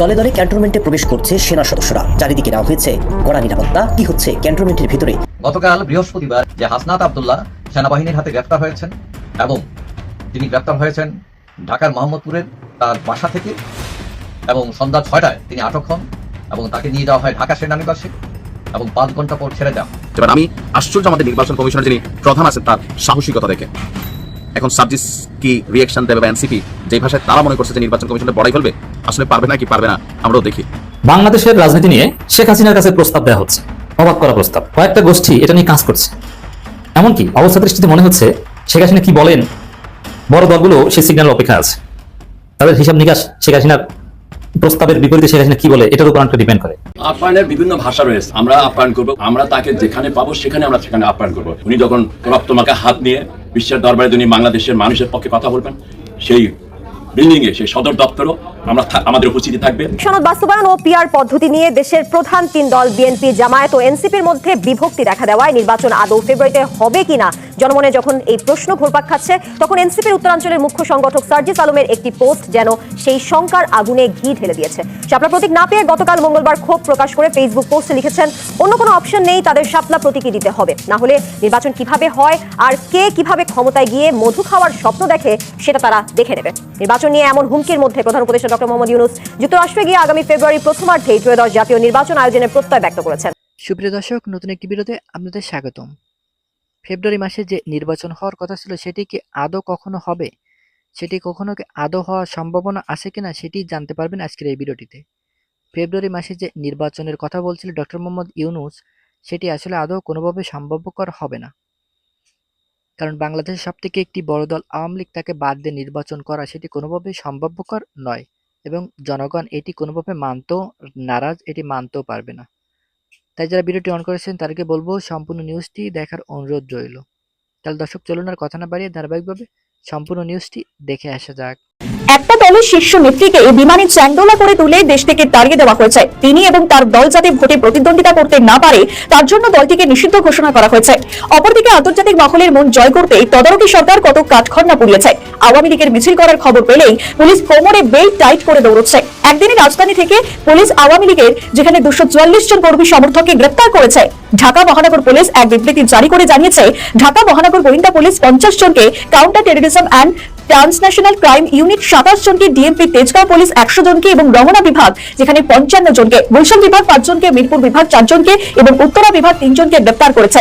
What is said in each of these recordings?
দলে দলে ক্যান্টনমেন্টে প্রবেশ করছে সেনা সদস্যরা। চারিদিকে নেওয়া হয়েছে কড়া নিরাপত্তা। কি হচ্ছে ক্যান্টনমেন্টের ভিতরে? গতকাল বৃহস্পতিবার যে হাসনাত আবদুল্লাহ সেনাবাহিনীর হাতে গ্রেফতার হয়েছেন এবং তিনি গ্রেফতার হয়েছেন ঢাকার মোহাম্মদপুরের তার বাসা থেকে এবং সন্ধ্যা ছয়টায় তিনি আটক হন এবং তাকে নিয়ে যাওয়া হয় ঢাকা সেনানিবাসে এবং পাঁচ ঘণ্টা পর ছেড়ে দেওয়া। এবার আমি আশ্চর্য আমাদের নির্বাচন কমিশনের যিনি প্রধান আছেন তার সাহসিকতা দেখে। এখন সার্জিস কি রিয়েকশন দেবে বা এনসিপি যে ভাষায় তারা মনে করছে যে নির্বাচন কমিশনটা বড়াই ফেলবে? আসলে পারবে না কি পারবে না আমরাও দেখি। বাংলাদেশের রাজনীতি নিয়ে শেখ হাসিনার কাছে প্রস্তাব দেওয়া হচ্ছে। অবাক করা প্রস্তাব। কয়েকটা গোষ্ঠী এটা নিয়ে কাজ করছে। এমনকি অবস্থা দৃষ্টিতে মনে হচ্ছে শেখ হাসিনা কি বলেন বড় দলগুলো সেই সিগন্যাল অপেক্ষা আছে। তাদের হিসাব নিকাশ শেখ হাসিনার প্রস্তাবের বিপরীতে শেখ হাসিনা কি বলে এটার উপর অনেকটা ডিপেন্ড করে। আপ্যায়নের বিভিন্ন ভাষা রয়েছে আমরা আপ্যায়ন করব আমরা তাকে যেখানে পাবো সেখানে আমরা সেখানে আপ্যায়ন করব। উনি যখন রক্তমাখা হাত নিয়ে বিশ্বের দরবারে তিনি বাংলাদেশের মানুষের পক্ষে কথা বলবেন সেই বিল্ডিং এ সেই সদর দপ্তরও আমরা আমাদের উপস্থিতি থাকবে। সনদ বাস্তবায়ন ও পিআর পদ্ধতি নিয়ে দেশের প্রধান তিন দল, বিএনপি, জামায়াত ও এনসিপির মধ্যে বিভক্তি দেখা দেওয়ায় নির্বাচন আদৌ ফেব্রুয়ারিতে হবে কিনা জনমনে যখন এই প্রশ্ন ঘুরপাক খাচ্ছে, তখন এনসিপির উত্তরাঞ্চলের মুখ্য সংগঠক সার্জিস আলমের একটি পোস্ট যেন সেই শঙ্কার আগুনে ঘি ঢেলে দিয়েছে। শাপলা প্রতীক না পেয়ে গতকাল মঙ্গলবার ক্ষোভ প্রকাশ করে ফেসবুক পোস্টে লিখেছেন, অন্য কোনো অপশন নেই, তাদের শাপলা প্রতীকই দিতে হবে। না হলে নির্বাচন কীভাবে হয় আর কে কীভাবে ক্ষমতায় গিয়ে মধু খাওয়ার স্বপ্ন দেখে, সেটা তারা দেখে নেবে। নির্বাচন নিয়ে এমন হুমকির মধ্যে প্রধান উপদেষ্টা ডক্টর মোহাম্মদ ইউনুস যুক্তরাষ্ট্রে গিয়ে আগামী ফেব্রুয়ারি প্রথমার্ধে ত্রয়োদশ জাতীয় নির্বাচন আয়োজনের প্রত্যয় ব্যক্ত করেছেন। সুপ্রিয় দর্শক, নতুন একটি বিরোধে আপনাদের স্বাগতম। ফেব্রুয়ারি মাসে যে নির্বাচন হওয়ার কথা ছিল, সেটি কি আদৌ কখনো হবে? সেটি কখনো কি আদৌ হওয়ার সম্ভাবনা আছে কিনা সেটি জানতে পারবেন আজকের এই ভিডিওটিতে। ফেব্রুয়ারি মাসে যে নির্বাচনের কথা বলছিল ডক্টর মোহাম্মদ ইউনুস, সেটি আসলে আদৌ কোনোভাবে সম্ভবকর হবে না। কারণ বাংলাদেশের সব থেকে একটি বড় দল আওয়ামী লীগ, তাকে বাদ দিয়ে নির্বাচন করা সেটি কোনোভাবেই সম্ভবকর নয় এবং জনগণ এটি কোনোভাবে মানতেও নারাজ, এটি মানতেও পারবে না। তাই যারা ভিডিওটি অন করেছেন তাদেরকে বলব সম্পূর্ণ নিউজটি দেখার অনুরোধ রইল। তাহলে দর্শক, চলুন আর কথা না বাড়িয়ে ধারাবাহিকভাবে সম্পূর্ণ নিউজটি দেখে আসা যাক। একটা দলের শীর্ষ নেত্রীকে এই বিমানে চ্যান্ডোলা করে তুলে দেশ থেকে তাড়িয়ে দেওয়া হয়েছে। তিনি এবং তার দল যাতে ভোটে প্রতিদ্বন্দ্বিতা করতে না পারে, তার জন্য দলটিকে নিষিদ্ধ ঘোষণা করা হয়েছে। অপরদিকে আন্তর্জাতিক মহলের মন জয় করতে তদারকি সরকার কত কাঠখড়না পুড়িয়েছে। আওয়ামী লীগের মিছিল করার খবর পেলেই পুলিশ কোমরে বেল্ট টাইট করে দৌড়চ্ছে। একদিনে রাজধানী থেকে পুলিশ আওয়ামী লীগের, যেখানে দুশো চুয়াল্লিশ জন কর্মী সমর্থককে গ্রেপ্তার করেছে, ঢাকা মহানগর পুলিশ এক বিবৃতি জারি করে জানিয়েছে, ঢাকা মহানগর গোয়েন্দা পুলিশ পঞ্চাশ জনকে counter terrorism and transnational crime unit সাতাশ জনকে ডিএমপি তেজগাঁও পুলিশ একশো জনকে এবং রমনা বিভাগ, যেখানে পঞ্চান্ন জনকে গুলশান বিভাগ পাঁচ জনকে, মিরপুর বিভাগ চারজনকে এবং উত্তরা বিভাগ তিনজনকে গ্রেপ্তার করেছে।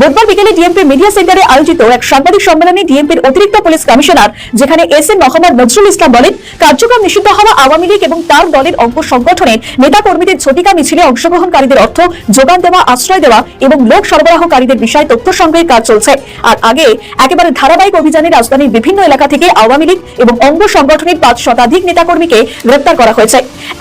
বুধবার বিকেলে ডিএমপি মিডিয়া সেন্টারে আয়োজিত এক সাংবাদিক সম্মেলনে ডিএমপির অতিরিক্ত পুলিশ কমিশনার, যেখানে এস এন মোহাম্মদ নজরুল ইসলাম বলেন, কার্যক্রম নিষিদ্ধ হওয়া আওয়ামী লীগ এবং তার দলের অঙ্গ সংগঠনের নেতা কর্মীদের ঝটিকা মিছিলে অংশগ্রহণকারীদের অর্থ, যোগান দেওয়া, আশ্রয় দেওয়া এবং লোক সরবরাহকারীদের বিষয়ে তথ্য সংগ্রহের কাজ চলছে। আর আগে একেবারে ধারাবাহিক অভিযানে রাজধানীর বিভিন্ন এলাকা থেকে আওয়ামী লীগ এবং অঙ্গ সংগঠনের পাঁচ শতাধিক নেতাকর্মীকে গ্রেপ্তার করা হয়েছে।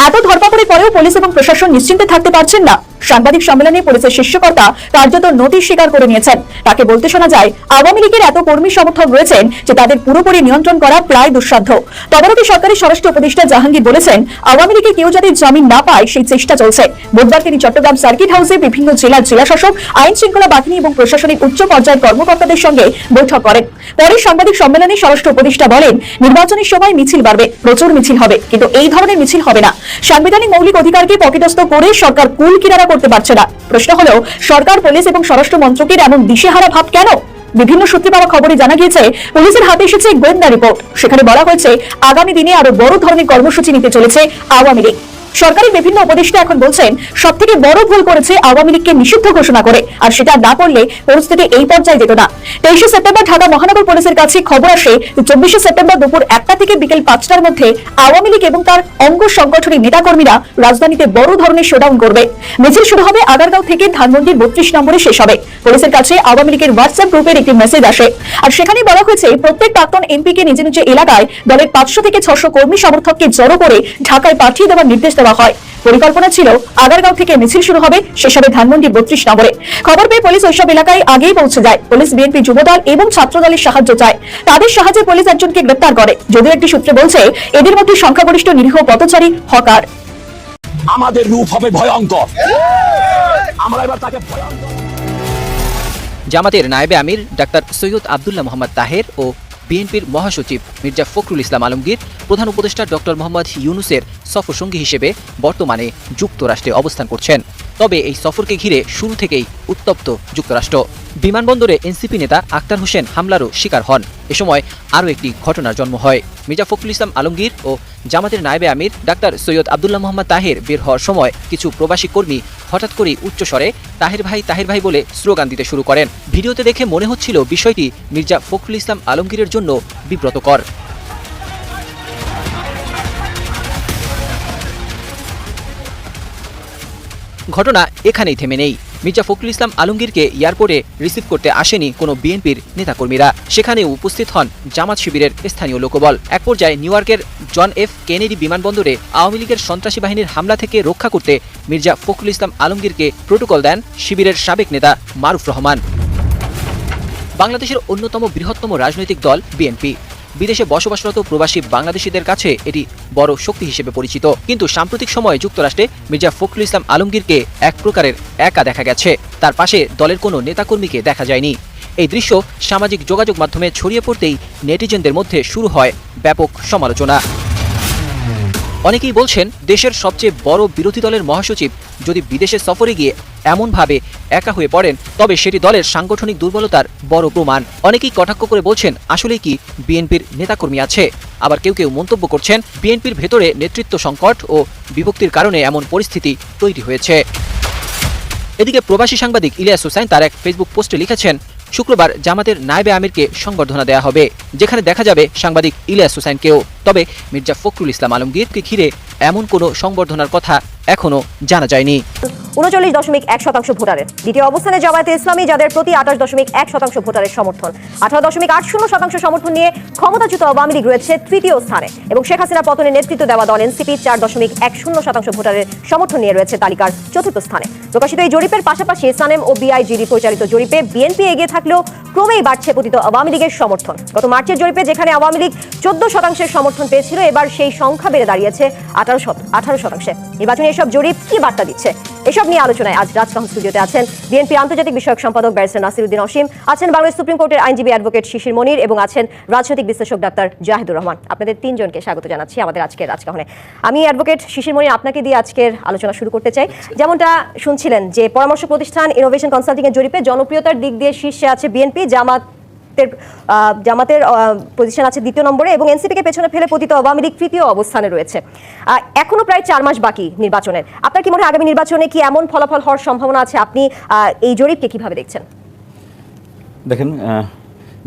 এত ধরপাকড়ের পরেও পুলিশ এবং প্রশাসন নিশ্চিন্তে থাকতে পারছেন না। সাংবাদিক সম্মেলনে পুলিশের শীর্ষকর্তা কার্যত নথি স্বীকার করে নিয়েছেন। তাকে বলতে শোনা যায়, আওয়ামী লীগের এত কর্মী সমর্থক রয়েছেন যে তাদের পুরোপুরি নিয়ন্ত্রণ করা প্রায় দুঃসাধ্য। তদারকি সরকারি স্বরাষ্ট্র উপদেষ্টা জাহাঙ্গীর বলেছেন, আওয়ামী লীগে কেউ যাতে জামিন না পায়, সেই চেষ্টা চলছে। বুধবার তিনি চট্টগ্রাম সার্কিট হাউসে বিভিন্ন জেলার জেলাশাসক আইন শৃঙ্খলা বাহিনী এবং প্রশাসনিক উচ্চ পর্যায়ের কর্মকর্তাদের সঙ্গে বৈঠক করেন। পরে সাংবাদিক সম্মেলনে স্বরাষ্ট্র উপদেষ্টা বলেন নির্বাচনের সময় মিছিল বাড়বে, প্রচুর মিছিল হবে, কিন্তু এই ধরনের মিছিল হবে না। সাংবিধানিক মৌলিক অধিকারকে পকেটস্থ করে সরকার কুল কিনারা করতে পারছে না। প্রশ্ন হলো, সরকার, পুলিশ এবং স্বরাষ্ট্র মন্ত্রকের এমন দিশেহারা ভাব কেন? বিভিন্ন সূত্রে পাওয়া খবরে জানা গিয়েছে, পুলিশের হাতে এসেছে গোয়েন্দা রিপোর্ট। সেখানে বলা হয়েছে, আগামী দিনে আরও বড় ধরনের কর্মসূচি নিতে চলেছে আওয়ামী লীগ। সরকারি বিভিন্ন উপদেষ্টা এখন বলছেন সব থেকে বড় ভুল করেছে আওয়ামী লীগকে নিষিদ্ধ ঘোষণা করে, আর সেটা না করলে পরিস্থিতি এই পর্যায়ে যেত না। তেইশে সেপ্টেম্বর ঢাকা মহানগর পুলিশের কাছে খবর আসে, চব্বিশে সেপ্টেম্বর দুপুর একটা থেকে বিকেল পাঁচটার মধ্যে আওয়ামী লীগ এবং তার অঙ্গ সংগঠনের নেতাকর্মীরা রাজধানীতে বড় ধরনের শোডাউন করবে। মিছিল শুরু হবে আগারগাঁও থেকে ধানমন্ডির বত্রিশ নম্বরে শেষ হবে। পুলিশের কাছে আওয়ামী লীগের হোয়াটসঅ্যাপ গ্রুপের একটি মেসেজ আসে। আর সেখানে বলা হয়েছে, প্রত্যেক প্রাক্তন এমপি কে নিজ নিজ এলাকায় দলের পাঁচশো থেকে ছশো কর্মী সমর্থককে জড়ো করে ঢাকায় পাঠিয়ে দেওয়ার নির্দেশ দেওয়া হয়। পরিকল্পনা ছিল আগারগাঁও থেকে মিছিল শুরু হবে শেষ হবে ধানমন্ডি বত্রিশ নম্বরে খবর পেয়ে পুলিশ ওইসব এলাকায় আগেই পৌঁছে যায়। পুলিশ বিএনপি যুবদল এবং ছাত্রদলের সাহায্য চায়। তাদের সাহায্যে পুলিশ একজনকে গ্রেপ্তার করে। যদিও একটি সূত্রে বলছে এদের মধ্যে সংখ্যাগরিষ্ঠ নিরীহ পথচারী হকার। আমাদের রূপ হবে ভয়ঙ্কর। আমরা এবার তাকে ভয়ঙ্কর জামাতের নায়েবে আমির ডাক্তার সৈয়দ আবদুল্লাহ মোহাম্মদ তাহের ও বিএনপির মহাসচিব মির্জা ফখরুল ইসলাম আলমগীর, প্রধান উপদেষ্টা ডক্টর মোহাম্মদ ইউনুসের সফরসঙ্গী হিসেবে বর্তমানে যুক্তরাষ্ট্রে অবস্থান করছেন। তবে এই সফরকে ঘিরে শুরু থেকেই উত্তপ্ত যুক্তরাষ্ট্র। বিমানবন্দরে এনসিপি নেতা আক্তার হোসেন হামলারও শিকার হন। এ সময় আরও একটি ঘটনার জন্ম হয়। মির্জা ফখরুল ইসলাম আলমগীর ও জামাতের নায়েবে আমির, ডাক্তার সৈয়দ আবদুল্লাহ মোহাম্মদ তাহের বের হওয়ার সময় কিছু প্রবাসী কর্মী হঠাৎ করেই উচ্চস্বরে তাহের ভাই তাহের ভাই বলে স্লোগান দিতে শুরু করেন। ভিডিওতে দেখে মনে হচ্ছিল বিষয়টি মির্জা ফখরুল ইসলাম আলমগীরের জন্য বিব্রতকর। ঘটনা এখানেই থেমে নেই। মির্জা ফখরুল ইসলাম আলমগীরকে এয়ারপোর্টে রিসিভ করতে আসেনি কোনো বিএনপির নেতাকর্মীরা। সেখানে উপস্থিত হন জামাত শিবিরের স্থানীয় লোকবল। এক পর্যায়ে নিউ ইয়র্কের জন এফ কেনেডি বিমানবন্দরে আওয়ামী লীগের সন্ত্রাসী বাহিনীর হামলা থেকে রক্ষা করতে মির্জা ফখরুল ইসলাম আলমগীরকে প্রোটোকল দেন শিবিরের সাবেক নেতা মারুফ রহমান। বাংলাদেশের অন্যতম বৃহত্তম রাজনৈতিক দল বিএনপি। বিদেশে বসবাসরত প্রবাসী বাংলাদেশিদের কাছে এটি বড় শক্তি হিসেবে পরিচিত। কিন্তু সাম্প্রতিক সময়ে যুক্তরাষ্ট্রে মির্জা ফখরুল ইসলাম আলমগীরকে এক প্রকারের একা দেখা গেছে। তার পাশে দলের কোনো নেতাকর্মীকে দেখা যায়নি। এই দৃশ্য সামাজিক যোগাযোগ মাধ্যমে ছড়িয়ে পড়তেই নেটিজেনদের মধ্যে শুরু হয় ব্যাপক সমালোচনা। অনেকেই বলছেন দেশের সবচেয়ে বড় বিরোধী দলের মহাসচিব যদি বিদেশে সফরে গিয়ে এমনভাবে একা হয়ে পড়েন, তবে সেটি দলের সাংগঠনিক দুর্বলতার বড় প্রমাণ। অনেকেই কটাক্ষ করে বলছেন আসলে কি বিএনপির নেতাকর্মী আছে? আবার কেউ কেউ মন্তব্য করছেন, বিএনপির ভেতরে নেতৃত্ব সংকট ও বিভক্তির কারণে এমন পরিস্থিতি তৈরি হয়েছে। এদিকে প্রবাসী সাংবাদিক ইলিয়াস হোসাইন তার এক ফেসবুক পোস্টে লিখেছেন, শুক্রবার জামাতের নায়েবে আমিরকে সংবর্ধনা দেওয়া হবে। যেখানে দেখা যাবে সাংবাদিক ইলিয়াস হোসাইনকেও। তবে মির্জা ফখরুল ইসলাম আলমগীরকে ঘিরে এমন কোনো সংবর্ধনার কথা এখনও জানা যায়নি। উনচল্লিশ দশমিক এক শতাংশ ভোটারের। দ্বিতীয় অবস্থানে জামায়াতে ইসলামী, যাদের প্রতি আঠাশ দশমিক এক শতাংশ ভোটারের সমর্থন। আঠারো দশমিক আট শূন্য শতাংশ সমর্থন নিয়ে ক্ষমতাচ্যুত আওয়ামী লীগ রয়েছে তৃতীয় স্থানে এবং শেখ হাসিনা পতনের নেতৃত্ব দেওয়া দল এনসিপি চার দশমিক এক শূন্য শতাংশ ভোটারের সমর্থন নিয়ে রয়েছে তালিকার চতুর্থ স্থানে। প্রকাশিত এই জরিপের পাশাপাশি সানেম ও বিআইজিডি পরিচালিত জরিপে বিএনপি এগিয়ে থাকলেও ক্রমেই বাড়ছে পতিত আওয়ামী লীগের সমর্থন। গত মার্চের জরিপে যেখানে আওয়ামী লীগ চোদ্দ শতাংশের সমর্থন পেয়েছিল, এবার সেই সংখ্যা বেড়ে দাঁড়িয়েছে আঠারো আঠারো শতাংশে। নির্বাচনী এসব জরিপ কি বার্তা দিচ্ছে? এসব নিয়ে আলোচনায় আজ রাজকাহন স্টুডিওতে আছেন বিএনপি আন্তর্জাতিক বিষয়ক সম্পাদক ব্যারিস্টার নাসিরুদ্দিন অসীম, আছেন বাংলাদেশ সুপ্রিম কোর্টের আইনজীবী অ্যাডভোকেট শিশির মনির এবং আছেন রাজনৈতিক বিশ্লেষক ডাক্তার জাহিদুর রহমান। আপনাদের তিনজনকে স্বাগত জানাচ্ছি আমাদের আজকের রাজকাহনে। আমি অ্যাডভোকেট শিশির মনির, আপনাকে দিয়ে আজকের আলোচনা শুরু করতে চাই। যেমনটা শুনছিলেন যে পরামর্শ প্রতিষ্ঠান ইনোভেশন কনসাল্টিং এর জরিপে জনপ্রিয়তার দিক দিয়ে শীর্ষে আছে বিএনপি, জামাত জামাতের পজিশন আছে দ্বিতীয় নম্বরে এবং এনসিপিকে পেছনে ফেলে পতিত আওয়ামী লীগ তৃতীয় অবস্থানে রয়েছে। এখনও প্রায় চার মাস বাকি নির্বাচনের। আপনার কি মনে হয় আগামী নির্বাচনে কি এমন ফলাফল হওয়ার সম্ভাবনা আছে? আপনি এই জরিপকে কীভাবে দেখছেন? দেখেন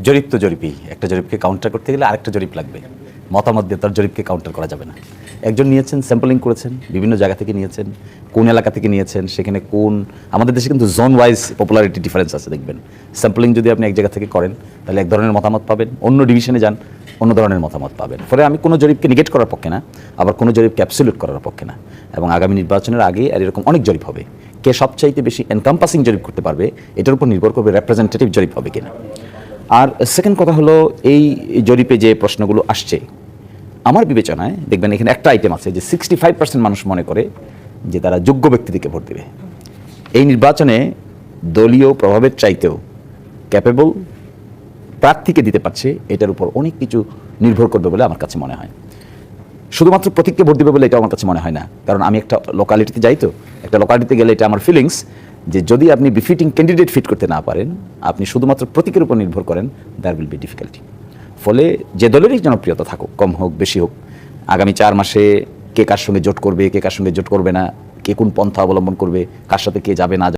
জরিপ তো জরিপই। একটা জরিপকে কাউন্টার করতে গেলে আরেকটা জরিপ লাগবে। মতামত দিয়ে তার জরিপকে কাউন্টার করা যাবে না। একজন নিয়েছেন স্যাম্পলিং করেছেন, বিভিন্ন জায়গা থেকে নিয়েছেন, কোন এলাকা থেকে নিয়েছেন, সেখানে কোন আমাদের দেশে কিন্তু জোন ওয়াইজ পপুলারিটি ডিফারেন্স আছে, দেখবেন। স্যাম্পলিং যদি আপনি এক জায়গা থেকে করেন, তাহলে এক ধরনের মতামত পাবেন, অন্য ডিভিশনে যান, অন্য ধরনের মতামত পাবেন। ফলে আমি কোনো জরিপকে নিগেট করার পক্ষে না, আবার কোনো জরিপকে অ্যাবসলিউট করার পক্ষে না। এবং আগামী নির্বাচনের আগে আর এরকম অনেক জরিপ হবে। কে সবচাইতে বেশি এনকাম্পাসিং জরিপ করতে পারবে, এটার উপর নির্ভর করবে রেপ্রেজেন্টেটিভ জরিপ হবে কিনা। আর সেকেন্ড কথা হলো এই জরিপে যে প্রশ্নগুলো আসছে, আমার বিবেচনায় দেখবেন এখানে একটা আইটেম আছে যে সিক্সটি ফাইভ পার্সেন্ট মানুষ মনে করে যে তারা যোগ্য ব্যক্তিদেরকে ভোট দেবে। এই নির্বাচনে দলীয় প্রভাবের চাইতেও ক্যাপেবল প্রার্থীকে দিতে পারছে, এটার উপর অনেক কিছু নির্ভর করবে বলে আমার কাছে মনে হয়। শুধুমাত্র প্রতীককে ভোট দেবে বলে এটা আমার কাছে মনে হয় না, কারণ আমি একটা লোকালিটিতে যাই তো, একটা লোকালিটিতে গেলে এটা আমার ফিলিংস যে যদি আপনি বিফিটিং ক্যান্ডিডেট ফিট করতে না পারেন, আপনি শুধুমাত্র প্রতীকের উপর নির্ভর করেন দ্যার উইল বি ডিফিকাল্টি ফলে যে দলেরই জনপ্রিয়তা থাকুক, কম হোক, বেশি হোক, আগামী চার মাসে কে কার সঙ্গে জোট করবে, কে কার সঙ্গে জোট করবে না, কে কোন পন্থা অবলম্বন করবে, কার সাথে কে যাবে না